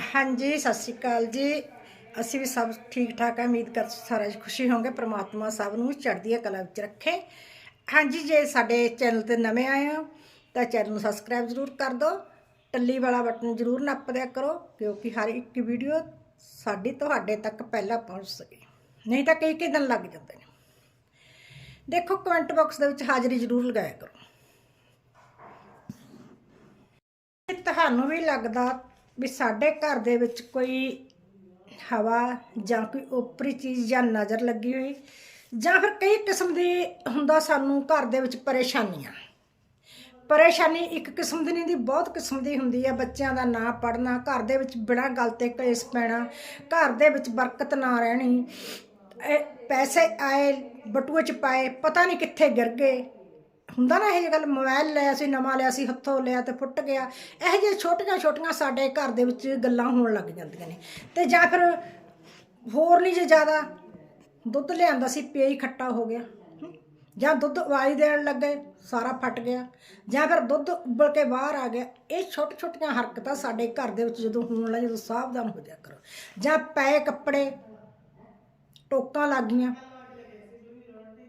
ਹਾਂਜੀ, ਸਤਿ ਸ਼੍ਰੀ ਅਕਾਲ ਜੀ। ਅਸੀਂ ਵੀ ਸਭ ਠੀਕ ਠਾਕ ਆ। ਉਮੀਦ ਕਰ ਸਾਰਾ ਜੀ ਖੁਸ਼ੀ ਹੋਵੋਗੇ ਪ੍ਰਮਾਤਮਾ ਸਭ ਨੂੰ ਚੜ੍ਹਦੀ ਕਲਾ ਵਿੱਚ ਰੱਖੇ। ਹਾਂਜੀ, ਜੇ ਸਾਡੇ ਚੈਨਲ ਤੇ ਨਵੇਂ ਆਏ ਹੋ, ਤਾਂ ਚੈਨਲ ਨੂੰ ਸਬਸਕ੍ਰਾਈਬ ਜ਼ਰੂਰ ਕਰ ਦਿਓ। ਟੱਲੀ ਵਾਲਾ ਬਟਨ ਜ਼ਰੂਰ ਨੱਪ ਦਿਆ ਕਰੋ, ਕਿਉਂਕਿ ਹਰ ਇੱਕ ਵੀਡੀਓ ਸਾਡੀ ਤੁਹਾਡੇ ਤੱਕ ਪਹਿਲਾਂ ਪਹੁੰਚ ਸਕੇ। ਨਹੀਂ ਤਾਂ ਕਈ ਕਈ ਦਿਨ ਲੱਗ ਜਾਂਦੇ ਨੇ। ਦੇਖੋ, ਕਮੈਂਟ ਬਾਕਸ ਦੇ ਵਿੱਚ ਹਾਜ਼ਰੀ ਜ਼ਰੂਰ ਲਗਾਇਆ ਕਰੋ। ਤੁਹਾਨੂੰ ਵੀ ਲੱਗਦਾ ਵੀ ਸਾਡੇ ਘਰ ਦੇ ਵਿੱਚ ਕੋਈ ਹਵਾ ਜਾਂ ਕੋਈ ਓਪਰੀ ਚੀਜ਼ ਜਾਂ ਨਜ਼ਰ ਲੱਗੀ ਹੋਈ ਜਾਂ ਫਿਰ ਕਈ ਕਿਸਮ ਦੀ ਹੁੰਦਾ ਸਾਨੂੰ ਘਰ ਦੇ ਵਿੱਚ ਪਰੇਸ਼ਾਨੀਆਂ। ਪਰੇਸ਼ਾਨੀ ਇੱਕ ਕਿਸਮ ਦੀ ਨਹੀਂ ਦੀ ਬਹੁਤ ਕਿਸਮ ਦੀ ਹੁੰਦੀ ਹੈ ਬੱਚਿਆਂ ਦਾ ਨਾ ਪੜਨਾ ਘਰ ਦੇ ਵਿੱਚ ਬਿਨਾਂ ਗੱਲ ਤੇ ਕੇਸ ਪੈਣਾ, ਘਰ ਦੇ ਵਿੱਚ ਬਰਕਤ ਨਾ ਰਹਿਣੀ ਪੈਸੇ ਆਏ, ਬਟੂਏ ਚ ਪਾਏ, ਪਤਾ ਨਹੀਂ ਕਿੱਥੇ ਗਿਰ ਗਏ। ਹੁੰਦਾ ਨਾ ਇਹ ਗੱਲ ਮੋਬਾਈਲ ਲਿਆ ਸੀ, ਨਵਾਂ ਲਿਆ ਸੀ, ਹੱਥੋਂ ਲਿਆ ਤੇ ਫੁੱਟ ਗਿਆ। ਇਹ ਜਿਹੇ ਛੋਟੀਆਂ ਛੋਟੀਆਂ ਸਾਡੇ ਘਰ ਦੇ ਵਿੱਚ ਗੱਲਾਂ ਹੋਣ ਲੱਗ ਜਾਂਦੀਆਂ ਨੇ। ਤੇ ਜਾਂ ਫਿਰ ਹੋਰ ਨਹੀਂ ਜੇ ਜ਼ਿਆਦਾ ਦੁੱਧ ਲਿਆਂਦਾ ਸੀ ਪੇਈ ਖੱਟਾ ਹੋ ਗਿਆ। ਜਾਂ ਦੁੱਧ ਉਬਾਲੀ ਦੇਣ ਲੱਗੇ ਸਾਰਾ ਫਟ ਗਿਆ। ਜਾਂ ਫਿਰ ਦੁੱਧ ਉਬਲ ਕੇ ਬਾਹਰ ਆ ਗਿਆ। ਇਹ ਛੋਟੇ ਛੋਟੀਆਂ ਹਰਕਤਾਂ ਸਾਡੇ ਘਰ ਦੇ ਵਿੱਚ ਜਦੋਂ ਹੋਣ ਲੱਗ ਜਦੋਂ ਸਾਵਧਾਨ ਹੋ ਜਾ ਕਰੋ। ਜਾਂ ਪਏ ਕੱਪੜੇ ਟੋਕਾਂ ਲੱਗ ਗਈਆਂ।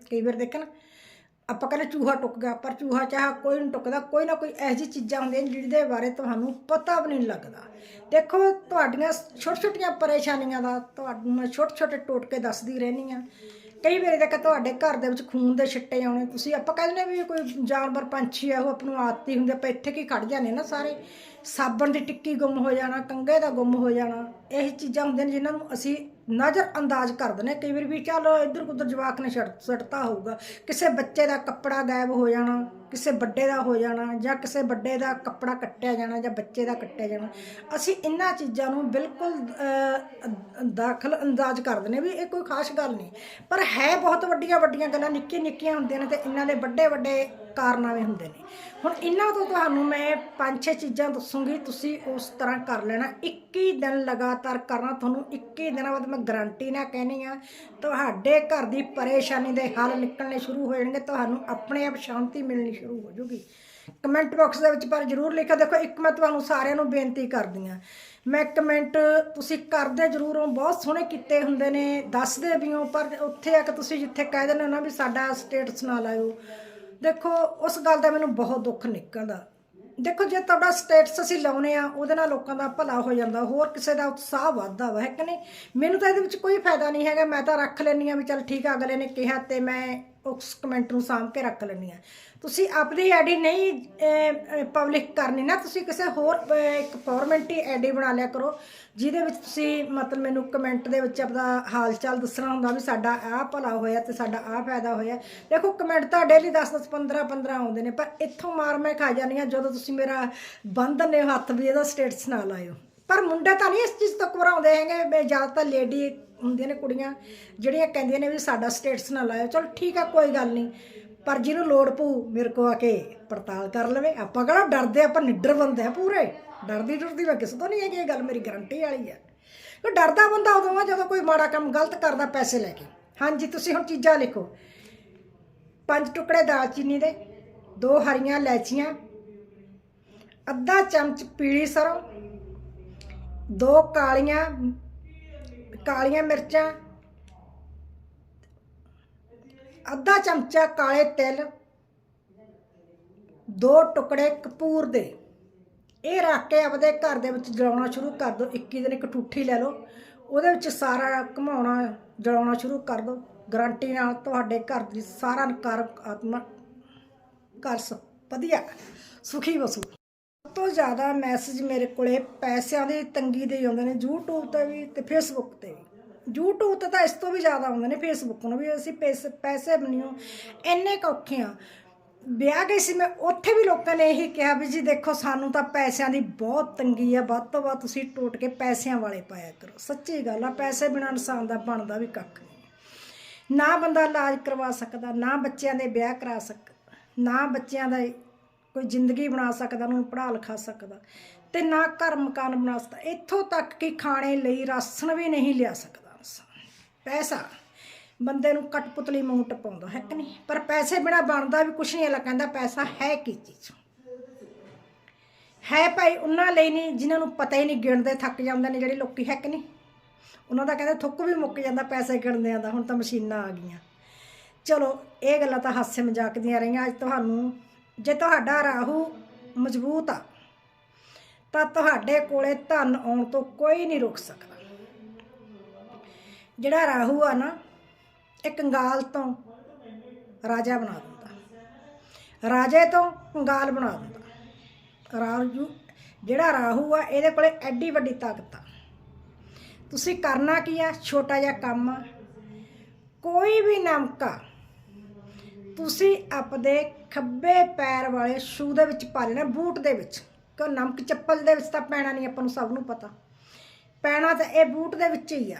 ਕਈ ਵਾਰ ਦੇਖਣ ਆਪਾਂ ਕਹਿੰਦੇ ਚੂਹਾ ਟੁੱਕ ਗਿਆ ਪਰ ਚੂਹਾ ਚਾਹ ਕੋਈ ਨਹੀਂ ਟੁੱਕਦਾ, ਕੋਈ ਨਾ ਕੋਈ ਇਹੋ ਜਿਹੀ ਚੀਜ਼ਾਂ ਹੁੰਦੀਆਂ ਜਿਹਦੇ ਬਾਰੇ ਤੁਹਾਨੂੰ ਪਤਾ ਵੀ ਨਹੀਂ ਲੱਗਦਾ। ਦੇਖੋ, ਤੁਹਾਡੀਆਂ ਛੋਟੀਆਂ ਛੋਟੀਆਂ ਪਰੇਸ਼ਾਨੀਆਂ ਦਾ ਤੁਹਾਨੂੰ ਛੋਟੇ ਛੋਟੇ ਟੋਟਕੇ ਦੱਸਦੀ ਰਹਿੰਦੀ ਆ ਕਈ ਵਾਰੀ ਤੱਕ ਤੁਹਾਡੇ ਘਰ ਦੇ ਵਿੱਚ ਖੂਨ ਦੇ ਛਿੱਟੇ ਆਉਣੇ, ਤੁਸੀਂ ਆਪਾਂ ਕਹਿੰਦੇ ਵੀ ਕੋਈ ਜਾਨਵਰ, ਪੰਛੀ ਆ, ਉਹ ਆਪ ਨੂੰ ਆਦਤੀ ਹੁੰਦੀ, ਆਪਾਂ ਇੱਥੇ ਕੀ ਖੜ ਜਾਂਦੇ ਨਾ ਸਾਰੇ। ਸਾਬਣ ਦੀ ਟਿੱਕੀ ਗੁੰਮ ਹੋ ਜਾਣਾ ਕੰਗੇ ਦਾ ਗੁੰਮ ਹੋ ਜਾਣਾ, ਇਹ ਚੀਜ਼ਾਂ ਹੁੰਦੀਆਂ ਨੇ ਜਿਨ੍ਹਾਂ ਨੂੰ ਅਸੀਂ ਨਜ਼ਰ ਅੰਦਾਜ਼ ਕਰ ਦਿੰਦੇ ਕਈ ਵਾਰ ਵੀ ਚੱਲ ਇੱਧਰ ਕੁਦਰ ਜਵਾਕ ਨੇ ਛੱਡ ਸੱਟਤਾ ਹੋਊਗਾ, ਕਿਸੇ ਬੱਚੇ ਦਾ ਕੱਪੜਾ ਗਾਇਬ ਹੋ ਜਾਣਾ। ਕਿਸੇ ਵੱਡੇ ਦਾ ਹੋ ਜਾਣਾ ਜਾਂ ਕਿਸੇ ਵੱਡੇ ਦਾ ਕੱਪੜਾ ਕੱਟਿਆ ਜਾਣਾ ਜਾਂ ਬੱਚੇ ਦਾ ਕੱਟਿਆ ਜਾਣਾ, ਅਸੀਂ ਇਹਨਾਂ ਚੀਜ਼ਾਂ ਨੂੰ ਬਿਲਕੁਲ ਦਾਖਲ ਅੰਦਾਜ਼ ਕਰ ਦਿੰਦੇ ਵੀ ਇਹ ਕੋਈ ਖਾਸ ਗੱਲ ਨਹੀਂ। ਪਰ ਹੈ ਬਹੁਤ ਵੱਡੀਆਂ ਵੱਡੀਆਂ ਗੱਲਾਂ, ਨਿੱਕੀਆਂ ਨਿੱਕੀਆਂ ਹੁੰਦੀਆਂ ਨੇ ਤੇ ਇਹਨਾਂ ਦੇ ਵੱਡੇ ਵੱਡੇ ਕਾਰਨਾਮੇ ਹੁੰਦੇ ਨੇ। ਹੁਣ ਇਹਨਾਂ ਤੋਂ ਤੁਹਾਨੂੰ ਮੈਂ ਪੰਜ ਛੇ ਚੀਜ਼ਾਂ ਦੱਸੂਗੀ, ਤੁਸੀਂ ਉਸ ਤਰ੍ਹਾਂ ਕਰ ਲੈਣਾ। 21 ਦਿਨ ਲਗਾਤਾਰ ਕਰਨਾ, ਤੁਹਾਨੂੰ 21 ਦਿਨਾਂ ਬਾਅਦ ਮੈਂ ਗਾਰੰਟੀ ਨਾਲ ਕਹਿੰਦੀ ਆ, ਤੁਹਾਡੇ ਘਰ ਦੀ ਪਰੇਸ਼ਾਨੀ ਦੇ ਹੱਲ ਨਿਕਲਣੇ ਸ਼ੁਰੂ ਹੋ ਜਾਣਗੇ, ਤੁਹਾਨੂੰ ਆਪਣੇ ਆਪ ਸ਼ਾਂਤੀ ਮਿਲਣੀ ਸ਼ੁਰੂ ਹੋ ਜਾਊਗੀ ਕਮੈਂਟ ਬਾਕਸ ਦੇ ਵਿੱਚ ਪਰ ਜਰੂਰ ਲਿਖਿਆ, ਦੇਖੋ ਇੱਕ ਮੈਂ ਤੁਹਾਨੂੰ ਸਾਰਿਆਂ ਨੂੰ ਬੇਨਤੀ ਕਰਦੀ ਆ ਮੈਂ ਕਮੈਂਟ ਤੁਸੀਂ ਕਰਦੇ ਜ਼ਰੂਰ ਹੋ, ਬਹੁਤ ਸੋਹਣੇ ਕੀਤੇ ਹੁੰਦੇ ਨੇ, ਦੱਸਦੇ ਵੀ ਹੋ, ਪਰ ਉੱਥੇ ਆ ਕੇ ਤੁਸੀਂ ਜਿੱਥੇ ਕਹਿ ਦਿੰਦੇ ਹੋ ਨਾ ਵੀ ਸਾਡਾ ਸਟੇਟਸ ਨਾ ਲਾਇਓ। ਦੇਖੋ, ਉਸ ਗੱਲ ਦਾ ਮੈਨੂੰ ਬਹੁਤ ਦੁੱਖ ਨਿਕਲਦਾ। ਦੇਖੋ, ਜੇ ਤੁਹਾਡਾ ਸਟੇਟਸ ਅਸੀਂ ਲਾਉਨੇ ਆ, ਉਹਦੇ ਨਾਲ ਲੋਕਾਂ ਦਾ ਭਲਾ ਹੋ ਜਾਂਦਾ, ਹੋਰ ਕਿਸੇ ਦਾ ਉਤਸ਼ਾਹ ਵੱਧਦਾ ਵਾ, ਹੈ ਕਿ ਨਹੀਂ? ਮੈਨੂੰ ਤਾਂ ਇਹਦੇ ਵਿੱਚ ਕੋਈ ਫਾਇਦਾ ਨਹੀਂ ਹੈਗਾ, ਮੈਂ ਤਾਂ ਰੱਖ ਲੈਣੀ ਆ ਵੀ ਚਲ ਠੀਕ ਆ, ਅਗਲੇ ਨੇ ਕਿਹਾ ਤੇ ਮੈਂ ਉਸ ਕਮੈਂਟ ਨੂੰ ਸਾਂਭ ਕੇ ਰੱਖ ਲੈਣੀ ਆ ਤੁਸੀਂ ਆਪਣੀ ਆਈਡੀ ਨਹੀਂ ਪਬਲਿਕ ਕਰਨੀ ਨਾ, ਤੁਸੀਂ ਕਿਸੇ ਹੋਰ ਇੱਕ ਫਾਰਮੈਲਿਟੀ ਆਈਡੀ ਬਣਾ ਲਿਆ ਕਰੋ, ਜਿਹਦੇ ਵਿੱਚ ਤੁਸੀਂ ਮਤਲਬ ਮੈਨੂੰ ਕਮੈਂਟ ਦੇ ਵਿੱਚ ਆਪਦਾ ਹਾਲ ਚਾਲ ਦੱਸਣਾ ਹੁੰਦਾ ਵੀ ਸਾਡਾ ਆਹ ਭਲਾ ਹੋਇਆ ਤੇ ਸਾਡਾ ਆਹ ਫਾਇਦਾ ਹੋਇਆ। ਦੇਖੋ ਕਮੈਂਟ ਤਾਂ ਡੇਲੀ 10 10 15 15 ਆਉਂਦੇ ਨੇ, ਪਰ ਇੱਥੋਂ ਮਾਰ ਮੈਂ ਖਾ ਜਾਂਦੀ ਹਾਂ ਜਦੋਂ ਤੁਸੀਂ ਮੇਰਾ ਬੰਧਨ ਨੇ ਹੱਥ ਵੀ ਇਹਦਾ ਸਟੇਟਸ ਨਾ ਲਾਇਓ। ਪਰ ਮੁੰਡੇ ਤਾਂ ਨਹੀਂ ਇਸ ਚੀਜ਼ ਤੋਂ ਘਬਰਾਉਂਦੇ ਹੈਗੇ, ਮੈਂ ਜ਼ਿਆਦਾਤਰ ਲੇਡੀ ਹੁੰਦੀਆਂ ਨੇ ਕੁੜੀਆਂ, ਜਿਹੜੀਆਂ ਕਹਿੰਦੀਆਂ ਨੇ ਵੀ ਸਾਡਾ ਸਟੇਟਸ ਨਾ ਲਾਇਓ। ਚਲੋ ਠੀਕ ਆ, ਕੋਈ ਗੱਲ ਨਹੀਂ। ਪਰ ਜਿਹਨੂੰ ਲੋੜ ਪਊ, ਮੇਰੇ ਕੋ ਆ ਕੇ ਪੜਤਾਲ ਕਰ ਲਵੇ। ਆਪਾਂ ਕਿਹੜਾ ਡਰਦੇ ਆਪਾਂ ਨਿੱਡਰ ਬੰਦੇ ਆ ਪੂਰੇ। ਡਰਦੀ ਡਰਦੀ ਮੈਂ ਕਿਸੇ ਤੋਂ ਨਹੀਂ ਹੈਗੀ, ਇਹ ਗੱਲ ਮੇਰੀ ਗਰੰਟੀ ਵਾਲੀ ਆ। ਕੋਈ ਡਰਦਾ ਬੰਦਾ ਉਦੋਂ ਆ ਜਦੋਂ ਕੋਈ ਮਾੜਾ ਕੰਮ ਗਲਤ ਕਰਦਾ ਪੈਸੇ ਲੈ ਕੇ। ਹਾਂਜੀ, ਤੁਸੀਂ ਹੁਣ ਚੀਜ਼ਾਂ ਲਿਖੋ। ਪੰਜ ਟੁਕੜੇ ਦਾਲਚੀਨੀ ਦੇ, ਦੋ ਹਰੀਆਂ ਇਲਾਚੀਆਂ ਅੱਧਾ ਚਮਚ ਪੀਲੀ ਸਰੋਂ, ਦੋ ਕਾਲੀਆਂ ਕਾਲੀਆਂ ਮਿਰਚਾਂ, ਅੱਧਾ ਚਮਚਾ ਕਾਲੇ ਤਿਲ, ਦੋ ਟੁਕੜੇ ਕਪੂਰ ਦੇ। ਇਹ ਰੱਖ ਕੇ ਆਪਦੇ ਘਰ ਦੇ ਵਿੱਚ ਜਲਾਉਣਾ ਸ਼ੁਰੂ ਕਰ ਦਿਓ। 21 ਦਿਨ ਇੱਕ ਠੂਠੀ ਲੈ ਲਓ। ਉਹਦੇ ਵਿੱਚ ਸਾਰਾ ਘਮਾਉਣਾ, ਜਲਾਉਣਾ ਸ਼ੁਰੂ ਕਰ ਦਿਓ। ਗਰੰਟੀ ਨਾਲ ਤੁਹਾਡੇ ਘਰ ਦੀ ਸਾਰਾ ਨਕਾਰਾਤਮਕ ਘਰ ਸ, ਵਧੀਆ, ਸੁਖੀ ਵਸੂ। ਜ਼ਿਆਦਾ ਮੈਸੇਜ ਮੇਰੇ ਕੋਲੇ ਪੈਸਿਆਂ ਦੀ ਤੰਗੀ ਦੇ ਆਉਂਦੇ ਨੇ, YouTube ਤੇ ਵੀ ਤੇ Facebook ਤੇ ਵੀ। YouTube ਤੇ ਤਾਂ ਇਸ ਤੋਂ ਵੀ ਜ਼ਿਆਦਾ ਆਉਂਦੇ ਨੇ, Facebook ਨੂੰ ਵੀ ਅਸੀਂ ਪੈਸੇ ਪੈਸੇ ਬਣਿਓ ਇੰਨੇ ਕੌਖੇ ਔਖੇ ਆ। ਵਿਆਹ ਗਈ ਸੀ ਮੈਂ, ਉੱਥੇ ਵੀ ਲੋਕਾਂ ਨੇ ਇਹੀ ਕਿਹਾ ਵੀ ਜੀ ਦੇਖੋ ਸਾਨੂੰ ਤਾਂ ਪੈਸਿਆਂ ਦੀ ਬਹੁਤ ਤੰਗੀ ਆ, ਵੱਧ ਤੋਂ ਵੱਧ ਤੁਸੀਂ ਟੋਟ ਕੇ ਪੈਸਿਆਂ ਵਾਲੇ ਪਾਇਆ ਕਰੋ। ਸੱਚੀ ਗੱਲ ਆ, ਪੈਸੇ ਬਿਨਾਂ ਇਨਸਾਨ ਦਾ ਬਣਦਾ ਵੀ ਕੱਖ ਨਹੀਂ। ਨਾ ਬੰਦਾ ਇਲਾਜ ਕਰਵਾ ਸਕਦਾ, ਨਾ ਬੱਚਿਆਂ ਦੇ ਵਿਆਹ ਕਰਾ ਸਕਦਾ, ਨਾ ਬੱਚਿਆਂ ਦਾ ਕੋਈ ਜ਼ਿੰਦਗੀ ਬਣਾ ਸਕਦਾ, ਉਹਨੂੰ ਪੜ੍ਹਾ ਲਿਖਾ ਸਕਦਾ। ਤੇ ਨਾ ਘਰ ਮਕਾਨ ਬਣਾ ਸਕਦਾ। ਇੱਥੋਂ ਤੱਕ ਕਿ ਖਾਣੇ ਲਈ ਰਾਸ਼ਨ ਵੀ ਨਹੀਂ ਲਿਆ ਸਕਦਾ ਇਨਸਾਨ। ਪੈਸਾ। ਬੰਦੇ ਨੂੰ ਕਟਪੁਤਲੀ ਮੂੰਹ ਟਪਾਉਂਦਾ, ਹੈ ਕਿ ਨਹੀਂ? ਪਰ ਪੈਸੇ ਬਿਨਾ ਬਣਦਾ ਵੀ ਕੁਛ ਨਹੀਂ। ਅਲਾ ਕਹਿੰਦਾ, ਪੈਸਾ ਹੈ ਕੀ ਚੀਜ਼? ਹੈ ਭਾਈ ਉਹਨਾਂ ਲਈ ਨਹੀਂ, ਜਿਨ੍ਹਾਂ ਨੂੰ ਪਤਾ ਹੀ ਨਹੀਂ, ਗਿਣਦੇ ਥੱਕ ਜਾਂਦੇ ਨੇ ਜਿਹੜੇ ਲੋਕੀ, ਹੈ ਕਿ ਨਹੀਂ? ਉਹਨਾਂ ਦਾ ਕਹਿੰਦੇ, ਥੁੱਕ ਵੀ ਮੁੱਕ ਜਾਂਦਾ, ਪੈਸੇ ਗਿਣਦਿਆਂ ਦਾ। ਹੁਣ ਤਾਂ ਮਸ਼ੀਨਾਂ ਆ ਗਈਆਂ। ਚਲੋ, ਇਹ ਗੱਲਾਂ ਤਾਂ ਹਾਸੇ ਮਜ਼ਾਕ ਦੀਆਂ ਰਹੀਆਂ। ਅੱਜ ਤੁਹਾਨੂੰ ਜੇ ਤੁਹਾਡਾ ਰਾਹੂ ਮਜ਼ਬੂਤ ਆ, ਤਾਂ ਤੁਹਾਡੇ ਕੋਲੇ ਧਨ ਆਉਣ ਤੋਂ ਕੋਈ ਨਹੀਂ ਰੁਕ ਸਕਦਾ। ਜਿਹੜਾ ਰਾਹੂ ਆ ਨਾ, ਇਹ ਕੰਗਾਲ ਤੋਂ ਰਾਜਾ ਬਣਾ ਦਿੰਦਾ। ਰਾਜੇ ਤੋਂ ਕੰਗਾਲ ਬਣਾ ਦਿੰਦਾ। ਰਾਜੂ, ਜਿਹੜਾ ਰਾਹੂ ਆ, ਇਹਦੇ ਕੋਲੇ ਐਡੀ ਵੱਡੀ ਤਾਕਤ ਆ। ਤੁਸੀਂ ਕਰਨਾ ਕੀ ਆ? ਛੋਟਾ ਜਿਹਾ ਕੰਮ ਆ। ਕੋਈ ਵੀ ਨਮਕਾ ਤੁਸੀਂ ਆਪਦੇ ਖੱਬੇ ਪੈਰ ਵਾਲੇ ਸ਼ੂ ਦੇ ਵਿੱਚ ਪਾ ਲੈਣਾ, ਬੂਟ ਦੇ ਵਿੱਚ। ਕਿਉਂ ਨਮਕ ਚੱਪਲ ਦੇ ਵਿੱਚ ਤਾਂ ਪੈਣਾ ਨਹੀਂ, ਆਪਾਂ ਨੂੰ ਸਭ ਨੂੰ ਪਤਾ। ਪੈਣਾ ਤਾਂ ਇਹ ਬੂਟ ਦੇ ਵਿੱਚ ਹੀ ਆ।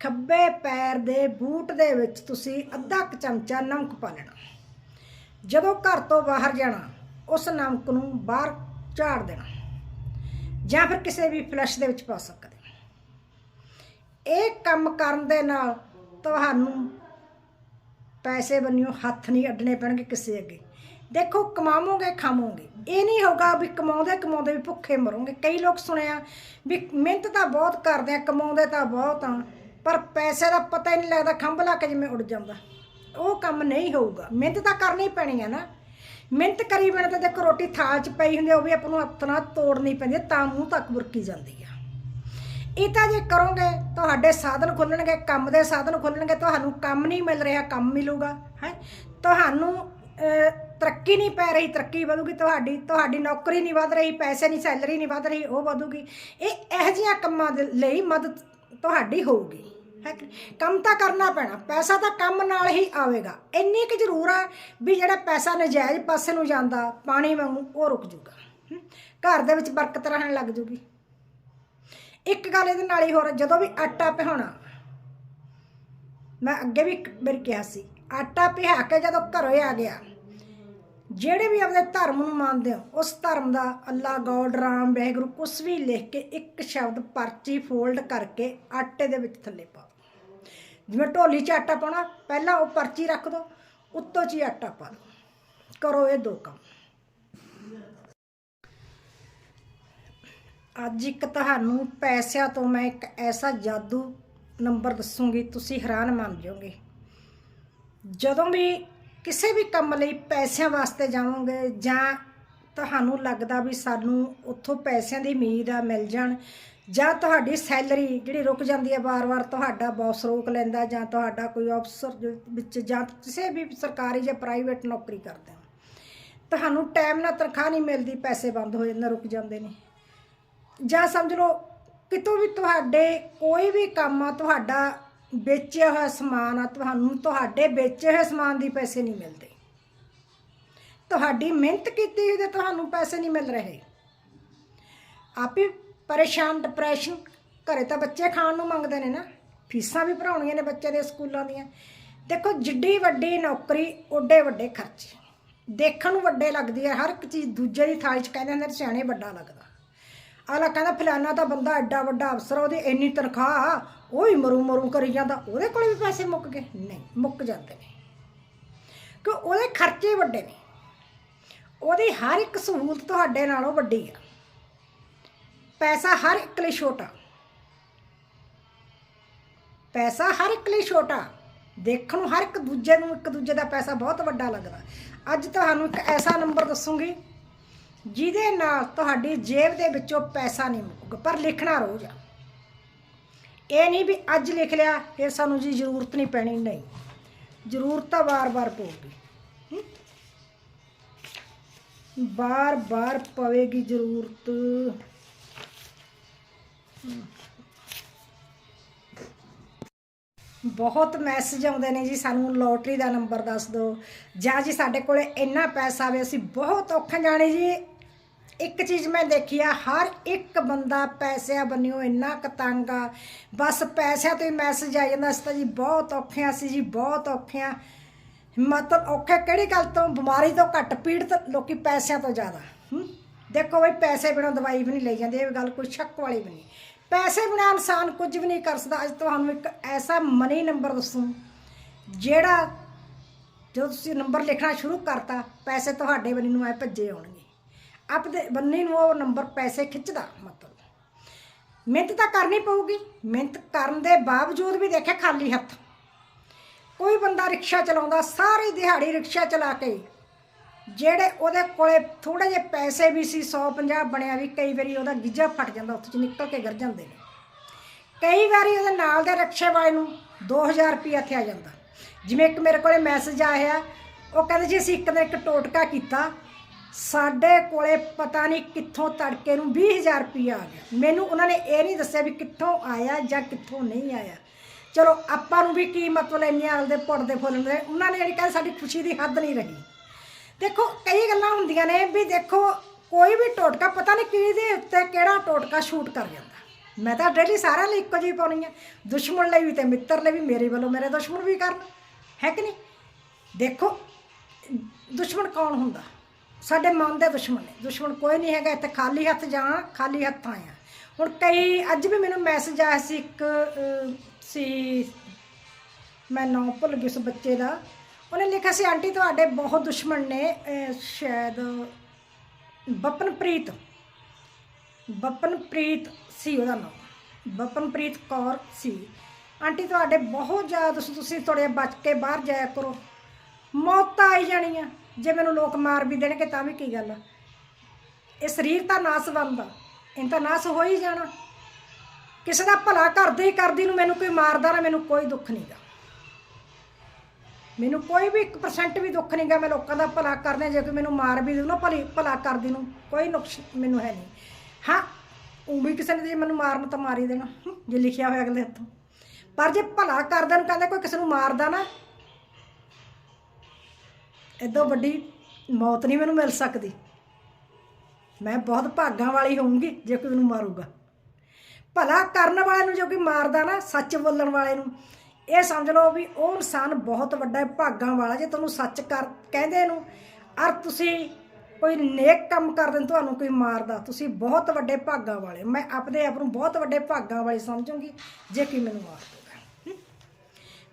ਖੱਬੇ ਪੈਰ ਦੇ ਬੂਟ ਦੇ ਵਿੱਚ ਤੁਸੀਂ ਅੱਧਾ ਕੁ ਚਮਚਾ ਨਮਕ ਪਾ ਲੈਣਾ। ਜਦੋਂ ਘਰ ਤੋਂ ਬਾਹਰ ਜਾਣਾ, ਉਸ ਨਮਕ ਨੂੰ ਬਾਹਰ ਝਾੜ ਦੇਣਾ। ਜਾਂ ਫਿਰ ਕਿਸੇ ਵੀ ਫਲਸ਼ ਦੇ ਵਿੱਚ ਪਾ ਸਕਦੇ। ਇਹ ਕੰਮ ਕਰਨ ਦੇ ਨਾਲ ਤੁਹਾਨੂੰ ਪੈਸੇ ਬੰਨਿਓ, ਹੱਥ ਨਹੀਂ ਅੱਡਣੇ ਪੈਣਗੇ ਕਿਸੇ ਅੱਗੇ। ਦੇਖੋ, ਕਮਾਵੋਗੇ, ਖਾਵੋਗੇ। ਇਹ ਨਹੀਂ ਹੋਗਾ ਵੀ ਕਮਾਉਂਦੇ ਕਮਾਉਂਦੇ ਵੀ ਭੁੱਖੇ ਮਰੋਗੇ। ਕਈ ਲੋਕ ਸੁਣਿਆ ਵੀ ਮਿਹਨਤ ਤਾਂ ਬਹੁਤ ਕਰਦੇ ਆ, ਕਮਾਉਂਦੇ ਤਾਂ ਬਹੁਤ ਆ, ਪਰ ਪੈਸੇ ਦਾ ਪਤਾ ਹੀ ਨਹੀਂ ਲੱਗਦਾ, ਖੰਭ ਲਾ ਕੇ ਜਿਵੇਂ ਉੱਡ ਜਾਂਦਾ। ਉਹ ਕੰਮ ਨਹੀਂ ਹੋਊਗਾ। ਮਿਹਨਤ ਤਾਂ ਕਰਨੀ ਪੈਣੀ ਹੈ ਨਾ। ਮਿਹਨਤ ਕਰੀ ਬਿਨਾਂ ਤਾਂ ਦੇਖੋ ਰੋਟੀ ਥਾਲ 'ਚ ਪਈ ਹੁੰਦੀ ਉਹ ਵੀ ਆਪਾਂ ਨੂੰ ਹੱਥ ਨਾਲ ਤੋੜਨੀ ਪੈਂਦੀ ਤਾਂ ਮੂੰਹ ਤੱਕ ਬੁਰਕੀ ਜਾਂਦੀ ਆ। ਇਹ ਤਾਂ ਜੇ ਕਰੋਗੇ, ਤੁਹਾਡੇ ਸਾਧਨ ਖੁੱਲਣਗੇ, ਕੰਮ ਦੇ ਸਾਧਨ ਖੁੱਲਣਗੇ, ਤੁਹਾਨੂੰ ਕੰਮ ਨਹੀਂ ਮਿਲ ਰਿਹਾ, ਕੰਮ ਮਿਲੂਗਾ, ਹੈ? ਤੁਹਾਨੂੰ ਤਰੱਕੀ ਨਹੀਂ ਪੈ ਰਹੀ, ਤਰੱਕੀ ਵਧੂਗੀ, ਤੁਹਾਡੀ ਤੁਹਾਡੀ ਨੌਕਰੀ ਨਹੀਂ ਵਧ ਰਹੀ, ਪੈਸੇ ਨਹੀਂ, ਸੈਲਰੀ ਨਹੀਂ ਵਧ ਰਹੀ, ਉਹ ਵਧੂਗੀ। ਇਹ ਇਹੋ ਜਿਹੀਆਂ ਕੰਮਾਂ ਦੇ ਲਈ ਮਦਦ ਤੁਹਾਡੀ ਹੋਊਗੀ, ਹੈ? ਕੰਮ ਤਾਂ ਕਰਨਾ ਪੈਣਾ, ਪੈਸਾ ਤਾਂ ਕੰਮ ਨਾਲ ਹੀ ਆਵੇਗਾ। ਇੰਨੀ ਕੁ ਜ਼ਰੂਰ ਆ ਵੀ ਜਿਹੜਾ ਪੈਸਾ ਨਜਾਇਜ਼ ਪਾਸੇ ਨੂੰ ਜਾਂਦਾ, ਪਾਣੀ ਵਾਂਗੂ, ਉਹ ਰੁਕ ਜੂਗਾ ਘਰ ਦੇ ਵਿੱਚ ਬਰਕਤ ਰਹਿਣ ਲੱਗ ਜੂਗੀ। ਇੱਕ ਗੱਲ ਇਹਦੇ ਨਾਲ ਹੀ ਹੋਰ, ਜਦੋਂ ਵੀ ਆਟਾ ਪਿਹਾਉਣਾ, ਮੈਂ ਅੱਗੇ ਵੀ ਇੱਕ ਵਾਰੀ ਕਿਹਾ ਸੀ, ਆਟਾ ਪਿਹਾ ਕੇ ਜਦੋਂ ਘਰੋਂ ਆ ਗਿਆ, ਜਿਹੜੇ ਵੀ ਆਪਣੇ ਧਰਮ ਨੂੰ ਮੰਨਦੇ ਹੋ, ਉਸ ਧਰਮ ਦਾ ਅੱਲਾ, ਗੋਡ, ਰਾਮ, ਵਾਹਿਗੁਰੂ, ਕੁਛ ਵੀ ਲਿਖ ਕੇ ਇੱਕ ਸ਼ਬਦ ਪਰਚੀ ਫੋਲਡ ਕਰਕੇ ਆਟੇ ਦੇ ਵਿੱਚ ਥੱਲੇ ਪਾ ਦਿਓ ਜਿਵੇਂ ਢੋਲੀ 'ਚ ਆਟਾ ਪਾਉਣਾ, ਪਹਿਲਾਂ ਉਹ ਪਰਚੀ ਰੱਖ ਦਿਓ ਉੱਤੋਂ 'ਚ ਹੀ ਆਟਾ ਪਾ ਦਿਓ ਕਰੋ ਇਹ ਦੋ ਕੰਮ। ਅੱਜ ਇੱਕ ਤੁਹਾਨੂੰ ਪੈਸਿਆਂ ਤੋਂ ਮੈਂ ਇੱਕ ਐਸਾ ਜਾਦੂ ਨੰਬਰ ਦੱਸੂਗੀ, ਤੁਸੀਂ ਹੈਰਾਨ ਮੰਨ ਜਾਓਗੇ। ਜਦੋਂ ਵੀ ਕਿਸੇ ਵੀ ਕੰਮ ਲਈ ਪੈਸਿਆਂ ਵਾਸਤੇ ਜਾਵੋਗੇ, ਜਾਂ ਤੁਹਾਨੂੰ ਲੱਗਦਾ ਵੀ ਸਾਨੂੰ ਉੱਥੋਂ ਪੈਸਿਆਂ ਦੀ ਉਮੀਦ ਆ, ਮਿਲ ਜਾਣ, ਜਾਂ ਤੁਹਾਡੀ ਸੈਲਰੀ ਜਿਹੜੀ ਰੁਕ ਜਾਂਦੀ ਹੈ ਵਾਰ-ਵਾਰ, ਤੁਹਾਡਾ ਬੌਸ ਰੋਕ ਲੈਂਦਾ, ਜਾਂ ਤੁਹਾਡਾ ਕੋਈ ਅਫਸਰ ਵਿੱਚ, ਜਾਂ ਕਿਸੇ ਵੀ ਸਰਕਾਰੀ ਜਾਂ ਪ੍ਰਾਈਵੇਟ ਨੌਕਰੀ ਕਰਦੇ ਹੋ, ਤੁਹਾਨੂੰ ਟਾਈਮ ਨਾਲ ਤਨਖਾਹ ਨਹੀਂ ਮਿਲਦੀ, ਪੈਸੇ ਬੰਦ ਹੋ ਜਾਂਦੇ, ਰੁਕ ਜਾਂਦੇ ਨੇ। ਜਾਂ ਸਮਝ ਲਓ ਕਿਤੋਂ ਵੀ ਤੁਹਾਡੇ ਕੋਈ ਵੀ ਕੰਮ ਆ, ਤੁਹਾਡਾ ਵੇਚਿਆ ਹੋਇਆ ਸਮਾਨ ਆ, ਤੁਹਾਨੂੰ ਤੁਹਾਡੇ ਵੇਚੇ ਹੋਏ ਸਮਾਨ ਦੀ ਪੈਸੇ ਨਹੀਂ ਮਿਲਦੇ। ਤੁਹਾਡੀ ਮਿਹਨਤ ਕੀਤੀ ਹੋਈ ਤੇ ਤੁਹਾਨੂੰ ਪੈਸੇ ਨਹੀਂ ਮਿਲ ਰਹੇ। ਆਪੇ ਪਰੇਸ਼ਾਨ ਡਿਪਰੈਸ਼ਨ ਘਰੇ ਤਾਂ ਬੱਚੇ ਖਾਣ ਨੂੰ ਮੰਗਦੇ ਨੇ ਨਾ। ਫੀਸਾਂ ਵੀ ਭਰਾਉਣੀਆਂ ਨੇ ਬੱਚੇ ਦੇ ਸਕੂਲਾਂ ਦੀਆਂ। ਦੇਖੋ, ਜਿੱਡੀ ਵੱਡੀ ਨੌਕਰੀ, ਓਡੇ ਵੱਡੇ ਖਰਚੇ। ਦੇਖਣ ਨੂੰ ਵੱਡੇ ਲੱਗਦੀ ਹੈ, ਹਰ ਇੱਕ ਚੀਜ਼ ਦੂਜੇ ਦੀ ਥਾਲੀ 'ਚ ਕਹਿੰਦੇ ਹੁੰਦੇ ਸਿਆਣੇ ਵੱਡਾ ਲੱਗਦਾ। ਆਲਾ ਕਹਿੰਦਾ ਫਲਾਨਾ ਤਾਂ ਬੰਦਾ ਐਡਾ ਵੱਡਾ ਅਫਸਰ ਉਹਦੀ ਇੰਨੀ ਤਨਖਾਹ ਆ, ਉਹ ਹੀ ਮਰੂ ਮਰੂ ਕਰੀ ਜਾਂਦਾ। ਉਹਦੇ ਕੋਲ ਵੀ ਪੈਸੇ ਮੁੱਕ ਗਏ? ਨਹੀਂ ਮੁੱਕ ਜਾਂਦੇ ਨੇ। ਕਿ ਉਹਦੇ ਖਰਚੇ ਵੱਡੇ ਨੇ। ਉਹਦੀ ਹਰ ਇੱਕ ਸਹੂਲਤ ਤੁਹਾਡੇ ਨਾਲੋਂ ਵੱਡੀ ਆ। ਪੈਸਾ ਹਰ ਇੱਕ ਲਈ ਛੋਟਾ। ਪੈਸਾ ਹਰ ਇੱਕ ਲਈ ਛੋਟਾ। ਦੇਖਣ ਨੂੰ ਹਰ ਇੱਕ ਦੂਜੇ ਨੂੰ ਇੱਕ ਦੂਜੇ ਦਾ ਪੈਸਾ ਬਹੁਤ ਵੱਡਾ ਲੱਗਦਾ। ਅੱਜ ਤੁਹਾਨੂੰ ਇੱਕ ਐਸਾ ਨੰਬਰ ਦੱਸੂਗੀ। ਜਿਹਦੇ ਨਾਲ ਤੁਹਾਡੀ ਜੇਬ ਦੇ ਵਿੱਚੋਂ ਪੈਸਾ ਨਹੀਂ ਮੁੱਕੂਗਾ, ਪਰ ਲਿਖਣਾ ਰੋਜ਼ ਆ। ਇਹ ਨਹੀਂ ਵੀ ਅੱਜ ਲਿਖ ਲਿਆ, ਫਿਰ ਸਾਨੂੰ ਜੀ ਜ਼ਰੂਰਤ ਨਹੀਂ ਪੈਣੀ। ਨਹੀਂ, ਜ਼ਰੂਰਤ ਤਾਂ ਵਾਰ-ਵਾਰ ਪਊਗੀ। ਵਾਰ ਵਾਰ ਪਵੇਗੀ ਜ਼ਰੂਰਤ। ਬਹੁਤ ਮੈਸੇਜ ਆਉਂਦੇ ਨੇ ਜੀ, ਸਾਨੂੰ ਲੋਟਰੀ ਦਾ ਨੰਬਰ ਦੱਸ ਦਿਓ। ਜਾਂ ਜੀ ਸਾਡੇ ਕੋਲੇ ਇੰਨਾ ਪੈਸਾ ਆਵੇ ਅਸੀਂ ਬਹੁਤ ਔਖੇ ਜਾਣੇ ਜੀ। ਇੱਕ ਚੀਜ਼ ਮੈਂ ਦੇਖੀ ਆ, ਹਰ ਇੱਕ ਬੰਦਾ ਪੈਸਿਆਂ ਬੰਨਿਓ ਇੰਨਾ ਕਤੰਗ ਆ। ਬਸ ਪੈਸਿਆਂ ਤੋਂ ਹੀ ਮੈਸੇਜ ਆ ਜਾਂਦਾ, ਅਸੀਂ ਤਾਂ ਜੀ ਬਹੁਤ ਔਖੇ ਆ, ਅਸੀਂ ਜੀ ਬਹੁਤ ਔਖੇ ਆ। ਮਤਲਬ ਔਖੇ ਕਿਹੜੀ ਗੱਲ ਤੋਂ? ਬਿਮਾਰੀ ਤੋਂ ਘੱਟ, ਪੀੜਤ ਲੋਕੀ ਪੈਸਿਆਂ ਤੋਂ ਜ਼ਿਆਦਾ। ਦੇਖੋ ਬਈ, ਪੈਸੇ ਬਿਨਾਂ ਦਵਾਈ ਵੀ ਨਹੀਂ ਲਈ ਜਾਂਦੀ, ਇਹ ਗੱਲ ਕੋਈ ਸ਼ੱਕ ਵਾਲੀ ਵੀ ਨਹੀਂ। ਪੈਸੇ ਬਿਨਾਂ ਇਨਸਾਨ ਕੁਝ ਵੀ ਨਹੀਂ ਕਰ ਸਕਦਾ। ਅੱਜ ਤੁਹਾਨੂੰ ਇੱਕ ਐਸਾ ਮਨੀ ਨੰਬਰ ਦੱਸੂ, ਜਿਹੜਾ ਜਦੋਂ ਤੁਸੀਂ ਨੰਬਰ ਲਿਖਣਾ ਸ਼ੁਰੂ ਕਰਤਾ, ਪੈਸੇ ਤੁਹਾਡੇ ਵੱਲ ਨੂੰ ਆਏ ਭੱਜੇ ਹੋਣਗੇ ਆਪਦੇ ਬੰਨੇ ਨੂੰ ਉਹ ਨੰਬਰ ਪੈਸੇ ਖਿੱਚਦਾ, ਮਤਲਬ। ਮਿਹਨਤ ਤਾਂ ਕਰਨੀ ਪਊਗੀ। ਮਿਹਨਤ ਕਰਨ ਦੇ ਬਾਵਜੂਦ ਵੀ ਦੇਖਿਆ ਖਾਲੀ ਹੱਥ। ਕੋਈ ਬੰਦਾ ਰਿਕਸ਼ਾ ਚਲਾਉਂਦਾ, ਸਾਰੀ ਦਿਹਾੜੀ ਰਿਕਸ਼ਾ ਚਲਾ ਕੇ, ਜਿਹੜੇ ਉਹਦੇ ਕੋਲੇ ਥੋੜੇ ਜਿਹੇ ਪੈਸੇ ਵੀ ਸੀ 150 ਬਣਿਆ ਵੀ, ਕਈ ਵਾਰੀ ਉਹਦਾ ਗਿੱਜਾ ਫਟ ਜਾਂਦਾ, ਉੱਥੇ ਚ ਨਿਕਲ ਕੇ ਗਿਰ ਜਾਂਦੇ ਨੇ। ਕਈ ਵਾਰੀ ਉਹਦੇ ਨਾਲ ਦੇ ਰਿਕਸ਼ੇ ਵਾਲੇ ਨੂੰ 2000 ਰੁਪਇਆ ਇੱਥੇ ਆ ਜਾਂਦਾ। ਜਿਵੇਂ ਇੱਕ ਮੇਰੇ ਕੋਲੇ ਮੈਸੇਜ ਆਇਆ, ਉਹ ਕਹਿੰਦੇ ਜੀ ਅਸੀਂ ਇੱਕ ਦਿਨ ਇੱਕ ਟੋਟਕਾ ਕੀਤਾ ਸਾਡੇ ਕੋਲੇ ਪਤਾ ਨਹੀਂ ਕਿੱਥੋਂ ਤੜਕੇ ਨੂੰ 20000 ਰੁਪਇਆ ਆ ਗਿਆ। ਮੈਨੂੰ ਉਹਨਾਂ ਨੇ ਇਹ ਨਹੀਂ ਦੱਸਿਆ ਵੀ ਕਿੱਥੋਂ ਆਇਆ ਜਾਂ ਕਿੱਥੋਂ ਨਹੀਂ ਆਇਆ। ਚਲੋ, ਆਪਾਂ ਨੂੰ ਵੀ ਕੀ ਮਤਲਬ ਇੰਨੇ ਆਲ ਦੇ ਪੁੱਟ ਫੁੱਲ ਉਹਨਾਂ ਨੇ ਜਿਹੜੀ ਕਹਿੰਦੇ ਸਾਡੀ ਖੁਸ਼ੀ ਦੀ ਹੱਦ ਨਹੀਂ ਰਹੀ। ਦੇਖੋ, ਕਈ ਗੱਲਾਂ ਹੁੰਦੀਆਂ ਨੇ ਵੀ ਦੇਖੋ, ਕੋਈ ਵੀ ਟੋਟਕਾ, ਪਤਾ ਨਹੀਂ ਕਿਹਦੇ ਉੱਤੇ ਕਿਹੜਾ ਟੋਟਕਾ ਸ਼ੂਟ ਕਰ ਜਾਂਦਾ। ਮੈਂ ਤਾਂ ਡੇਲੀ ਸਾਰਿਆਂ ਲਈ ਇੱਕੋ ਜਿਹੀ ਪਾਉਣੀ ਆ। ਦੁਸ਼ਮਣ ਲਈ ਵੀ ਤੇ ਮਿੱਤਰ ਲਈ ਵੀ, ਮੇਰੇ ਵੱਲੋਂ ਮੇਰੇ ਦੁਸ਼ਮਣ ਵੀ ਕਰਨ। ਹੈ ਕਿ ਨਹੀਂ? ਦੇਖੋ, ਦੁਸ਼ਮਣ ਕੌਣ ਹੁੰਦਾ? ਸਾਡੇ ਮਨ ਦੇ ਦੁਸ਼ਮਣ ਨੇ। ਦੁਸ਼ਮਣ ਕੋਈ ਨਹੀਂ ਹੈਗਾ, ਇੱਥੇ ਖਾਲੀ ਹੱਥ ਜਾਣਾ ਖਾਲੀ ਹੱਥਾਂ ਆ। ਹੁਣ ਕਈ, ਅੱਜ ਵੀ ਮੈਨੂੰ ਮੈਸੇਜ ਆਇਆ ਸੀ ਇੱਕ ਸੀ, ਮੈਂ ਨਾਮ ਭੁੱਲ ਗਈ ਉਸ ਬੱਚੇ ਦਾ। ਉਹਨੇ ਲਿਖਿਆ ਸੀ, ਆਂਟੀ, ਤੁਹਾਡੇ ਬਹੁਤ ਦੁਸ਼ਮਣ ਨੇ ਸ਼ਾਇਦ ਬਪਨਪ੍ਰੀਤ। ਬਪਨਪ੍ਰੀਤ ਸੀ ਉਹਦਾ ਨਾਮ। ਬਪਨਪ੍ਰੀਤ ਕੌਰ ਸੀ। ਆਂਟੀ, ਤੁਹਾਡੇ ਬਹੁਤ ਜ਼ਿਆਦਾ ਤੁਸੀਂ ਤੁਸੀਂ ਥੋੜੇ ਬਚ ਕੇ ਬਾਹਰ ਜਾਇਆ ਕਰੋ। ਮੌਤ ਆਈ ਜਾਣੀ ਆ ਜੇ ਮੈਨੂੰ ਲੋਕ ਮਾਰ ਵੀ ਦੇਣਗੇ ਤਾਂ ਵੀ ਕੀ ਗੱਲ ਆ? ਇਹ ਸਰੀਰ ਤਾਂ ਨਾਸ ਬਣਦਾ ਇਹ ਤਾਂ ਨਾਸ ਹੋ ਹੀ ਜਾਣਾ। ਕਿਸੇ ਦਾ ਭਲਾ ਕਰਦੇ ਹੀ ਕਰਦੀ ਨੂੰ ਮੈਨੂੰ ਕੋਈ ਮਾਰਦਾ ਨਾ, ਮੈਨੂੰ ਕੋਈ ਦੁੱਖ ਨਹੀਂਗਾ ਮੈਨੂੰ ਕੋਈ ਵੀ 1% ਵੀ ਦੁੱਖ ਨਹੀਂਗਾ ਮੈਂ ਲੋਕਾਂ ਦਾ ਭਲਾ ਕਰਨੇ ਜੇ ਕੋਈ ਮੈਨੂੰ ਮਾਰ ਵੀ ਦੂ ਨਾ ਭਲੀ, ਭਲਾ ਕਰਦੀ ਨੂੰ, ਕੋਈ ਨੁਕਸ ਮੈਨੂੰ ਹੈ ਨਹੀਂ। ਹਾਂ, ਉਹ ਵੀ ਕਿਸੇ ਨੇ ਜੇ ਮੈਨੂੰ ਮਾਰਨ ਤਾਂ ਮਾਰੀ ਦੇਣਾ, ਜੇ ਲਿਖਿਆ ਹੋਇਆ ਅਗਲੇ ਹੱਥੋਂ। ਪਰ ਜੇ ਭਲਾ ਕਰਦਾ ਨੂੰ ਕਹਿੰਦੇ ਕੋਈ ਕਿਸੇ ਨੂੰ ਮਾਰਦਾ ਨਾ ਇਦੋਂ ਵੱਡੀ ਮੌਤ ਨਹੀਂ ਮੈਨੂੰ ਮਿਲ ਸਕਦੀ। ਮੈਂ ਬਹੁਤ ਭਾਗਾਂ ਵਾਲੀ ਹੋਊਂਗੀ ਜੇ ਕੋਈ ਮੈਨੂੰ ਮਾਰੂਗਾ। ਭਲਾ ਕਰਨ ਵਾਲੇ ਨੂੰ ਜੋ ਕੋਈ ਮਾਰਦਾ ਨਾ, ਸੱਚ ਬੋਲਣ ਵਾਲੇ ਨੂੰ, ਇਹ ਸਮਝ ਲਓ ਵੀ ਉਹ ਇਨਸਾਨ ਬਹੁਤ ਵੱਡਾ ਭਾਗਾਂ ਵਾਲਾ। ਜੇ ਤੁਹਾਨੂੰ ਸੱਚ ਕਰ ਕਹਿੰਦੇ ਨੂੰ, ਅਰ ਤੁਸੀਂ ਕੋਈ ਨੇਕ ਕੰਮ ਕਰਦੇ ਨੂੰ ਤੁਹਾਨੂੰ ਕੋਈ ਮਾਰਦਾ, ਤੁਸੀਂ ਬਹੁਤ ਵੱਡੇ ਭਾਗਾਂ ਵਾਲੇ ਮੈਂ ਆਪਣੇ ਆਪ ਨੂੰ ਬਹੁਤ ਵੱਡੇ ਭਾਗਾਂ ਵਾਲੀ ਸਮਝੂੰਗੀ ਜੇ ਕੋਈ ਮੈਨੂੰ ਮਾਰ ਦੂਗਾ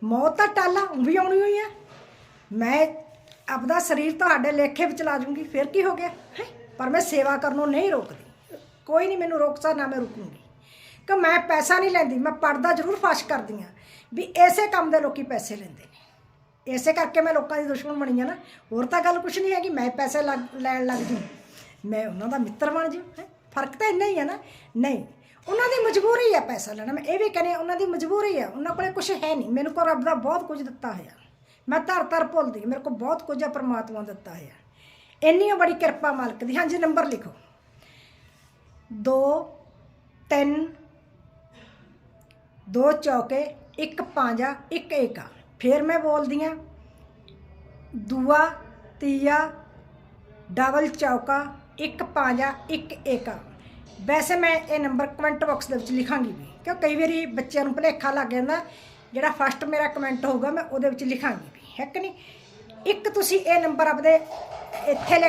ਮੌਤ ਤਾਂ ਟਾਲਾ ਊਂ ਵੀ ਆਉਣੀ ਹੋਈ ਹੈ ਮੈਂ ਆਪਦਾ ਸਰੀਰ ਤੁਹਾਡੇ ਲੇਖੇ ਵਿੱਚ ਲਾ ਜੂੰਗੀ, ਫਿਰ ਕੀ ਹੋ ਗਿਆ? ਹੈਂ? ਪਰ ਮੈਂ ਸੇਵਾ ਕਰਨੋਂ ਨਹੀਂ ਰੋਕਦੀ। ਕੋਈ ਨਹੀਂ, ਮੈਨੂੰ ਰੋਕ ਸਕਦਾ ਨਾ ਮੈਂ ਰੁਕੂੰਗੀ। ਕਿ ਮੈਂ ਪੈਸਾ ਨਹੀਂ ਲੈਂਦੀ, ਮੈਂ ਪਰਦਾ ਜ਼ਰੂਰ ਫਾਸ਼ ਕਰਦੀ ਆ ਵੀ ਐਸੇ ਕੰਮ ਦੇ ਲੋਕੀ ਪੈਸੇ ਲੈਂਦੇ ਨੇ। ਐਸੇ ਕਰਕੇ ਮੈਂ ਲੋਕਾਂ ਦੀ ਦੁਸ਼ਮਣ ਬਣੀ ਆ ਨਾ। ਹੋਰ ਤਾਂ ਗੱਲ ਕੁਛ ਨਹੀਂ ਹੈਗੀ, ਮੈਂ ਪੈਸੇ ਲੱਗ- ਲੈਣ ਲੱਗ ਜੂ। ਮੈਂ ਉਹਨਾਂ ਦਾ ਮਿੱਤਰ ਬਣ ਜੂ, ਹੈਂ? ਫ਼ਰਕ ਤਾਂ ਇੰਨਾ ਹੀ ਹੈ ਨਾ। ਨਹੀਂ, ਉਹਨਾਂ ਦੀ ਮਜਬੂਰੀ ਆ ਪੈਸਾ ਲੈਣਾ। ਮੈਂ ਇਹ ਵੀ ਕਹਿੰਦੀ ਉਹਨਾਂ ਦੀ ਮਜਬੂਰੀ ਹੈ। ਉਹਨਾਂ ਕੋਲੇ ਕੁਝ ਹੈ ਨਹੀਂ। ਮੈਨੂੰ ਕੋਲ ਰੱਬ ਦਾ ਬਹੁਤ ਕੁਝ ਦਿੱਤਾ ਹੋਇਆ। ਮੈਂ ਧਰ ਧਰ ਭੁੱਲਦੀ, ਮੇਰੇ ਕੋਲ ਬਹੁਤ ਕੁਝ ਆ, ਪਰਮਾਤਮਾ ਦਿੱਤਾ ਹੋਇਆ। ਇੰਨੀ ਬੜੀ ਕਿਰਪਾ ਮਾਲਕ ਦੀ। ਹਾਂਜੀ, ਨੰਬਰ ਲਿਖੋ। 2 3 ਦੋ ਚੌਕੇ, ਇੱਕ ਪੰਜਾ, ਇੱਕ ਏਕਾ। ਫਿਰ ਮੈਂ ਬੋਲਦੀ ਆ, ਦੂਆ, ਤੀਆ, ਡਬਲ ਚੌਕਾ, ਇੱਕ ਪੰਜਾ, ਇੱਕ ਏਕਾ। ਵੈਸੇ ਮੈਂ ਇਹ ਨੰਬਰ ਕਮੈਂਟ ਬਾਕਸ ਦੇ ਵਿੱਚ ਲਿਖਾਂਗੀ ਵੀ, ਕਿਉਂ ਕਈ ਵਾਰੀ ਬੱਚਿਆਂ ਨੂੰ ਭੁਲੇਖਾ ਲੱਗ ਜਾਂਦਾ, ਜਿਹੜਾ ਫਸਟ ਮੇਰਾ ਕਮੈਂਟ ਹੋਊਗਾ, ਮੈਂ ਉਹਦੇ ਵਿੱਚ ਲਿਖਾਂਗੀ ਹੈ ਕਿ ਨਹੀਂ? ਇੱਕ ਤੁਸੀਂ ਇਹ ਨੰਬਰ ਆਪਦੇ ਇੱਥੇ ਲਿਖ